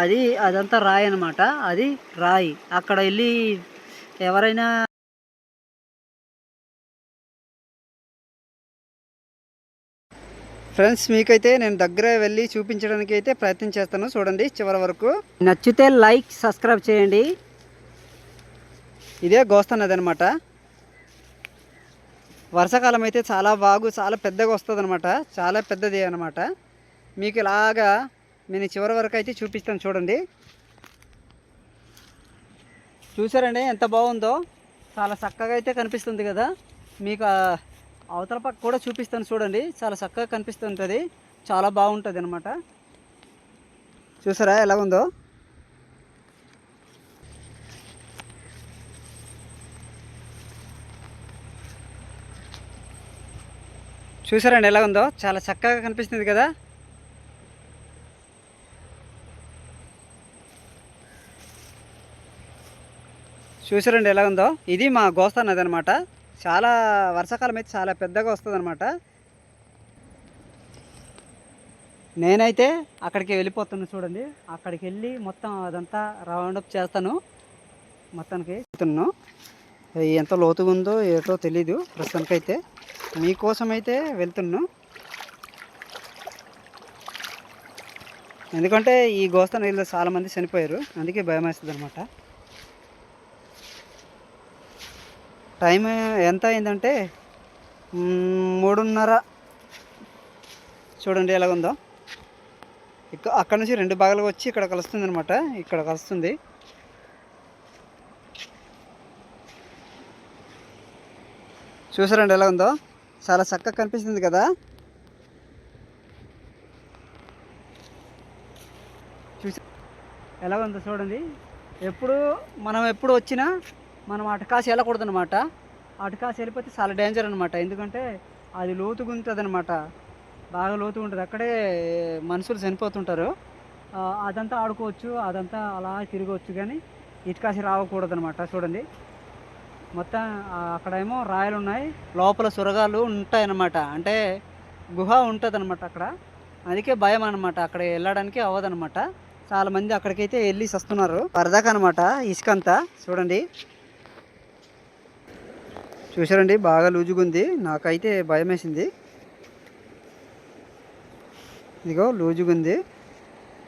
అది అదంతా రాయి అనమాట అది రాయి. అక్కడ వెళ్ళి ఎవరైనా ఫ్రెండ్స్ మీకైతే నేను దగ్గర వెళ్ళి చూపించడానికి అయితే ప్రయత్నం చేస్తాను. చూడండి చివరి వరకు. నచ్చితే లైక్ సబ్స్క్రైబ్ చేయండి. ఇదే గోస్తా నది అనమాట వర్షాకాలం అయితే చాలా బాగు చాలా పెద్దగా వస్తుంది అనమాట చాలా పెద్దది అనమాట మీకు ఇలాగా నేను చివరి వరకు అయితే చూపిస్తాను చూడండి. చూసారండి ఎంత బాగుందో? చాలా చక్కగా అయితే కనిపిస్తుంది కదా. మీకు అవతల పక్క కూడా చూపిస్తాను చూడండి. చాలా చక్కగా కనిపిస్తుంటుంది. చాలా బాగుంటుంది అనమాట చూసారా ఎలా ఉందో? చూసారండి ఎలా ఉందో? చాలా చక్కగా కనిపిస్తుంది కదా. చూసారండి ఎలా ఉందో ఇది మా గోస్తా నది అనమాట చాలా వర్షాకాలం అయితే చాలా పెద్దగా వస్తుంది అనమాట నేనైతే అక్కడికి వెళ్ళిపోతున్నాను చూడండి. అక్కడికి వెళ్ళి మొత్తం అదంతా రౌండప్ చేస్తాను. మొత్తానికి వెళ్తున్నాను. ఎంత లోతుగా ఉందో ఏటో తెలీదు ప్రస్తుతానికైతే. మీకోసం అయితే వెళ్తున్నాను. ఎందుకంటే ఈ గోస్తా నీళ్ళు చాలామంది చనిపోయారు. అందుకే భయం వేస్తుంది అనమాట టైం ఎంత అయిందంటే మూడున్నర. చూడండి ఎలా ఉందో ఇక్కడ అక్కడ నుంచి రెండు భాగాలుగా వచ్చి ఇక్కడ కలుస్తుంది అనమాట ఇక్కడ కలుస్తుంది. చూసారండి ఎలా ఉందో చాలా చక్కగా కనిపిస్తుంది కదా? చూసా ఎలా ఉందో చూడండి. ఎప్పుడు మనం ఎప్పుడు వచ్చినా మనం అటకాసి వెళ్ళకూడదు అనమాట అటకాసి వెళ్ళిపోతే చాలా డేంజర్ అనమాట ఎందుకంటే అది లోతుగా ఉంటుంది అనమాట బాగా లోతుగా ఉంటుంది. అక్కడే మనుషులు చనిపోతుంటారు. అదంతా ఆడుకోవచ్చు అదంతా అలా తిరగవచ్చు కానీ ఇటుకాసి రావకూడదు అనమాట చూడండి. మొత్తం అక్కడేమో రాయలు ఉన్నాయి. లోపల సురగాలు ఉంటాయన్నమాట. అంటే గుహ ఉంటుంది అనమాట అక్కడ. అందుకే భయం అనమాట అక్కడ వెళ్ళడానికి అవ్వదనమాట చాలా మంది అక్కడికైతే వెళ్ళి వస్తున్నారు పరదాకనమాట అనమాట ఇసుక అంతా చూడండి. చూసారండి బాగా లూజుగా ఉంది నాకైతే భయం వేసింది ఇదిగో లూజుగా ఉంది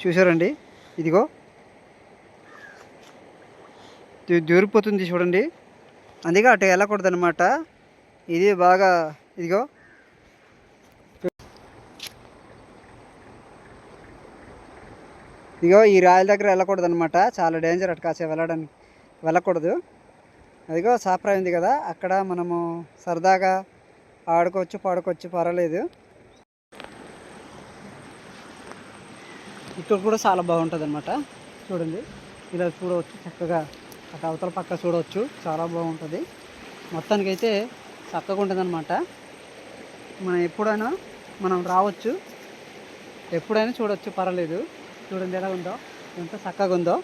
చూసారండి ఇదిగో. ఇది దూరిపోతుంది చూడండి. అందుకే అటు వెళ్ళకూడదు అనమాట ఇది బాగా ఇదిగో. ఇదిగో ఈ రాయల దగ్గర వెళ్ళకూడదు అనమాట చాలా డేంజర్ అటు కాసే వెళ్ళడానికి వెళ్ళకూడదు. అదిగో సాప్రాయి ఉంది కదా అక్కడ మనము సరదాగా ఆడుకోవచ్చు పాడుకోవచ్చు పర్వాలేదు ఇక్కడ కూడా చాలా బాగుంటుంది అనమాట చూడండి. ఇలా చూడవచ్చు చక్కగా అటు అవతల పక్క చూడవచ్చు చాలా బాగుంటుంది. మొత్తానికైతే చక్కగా ఉంటుందన్నమాట. మనం ఎప్పుడైనా మనం రావచ్చు ఎప్పుడైనా చూడవచ్చు పర్వాలేదు. చూడండి ఎలా ఉందో ఎంత చక్కగా ఉందో.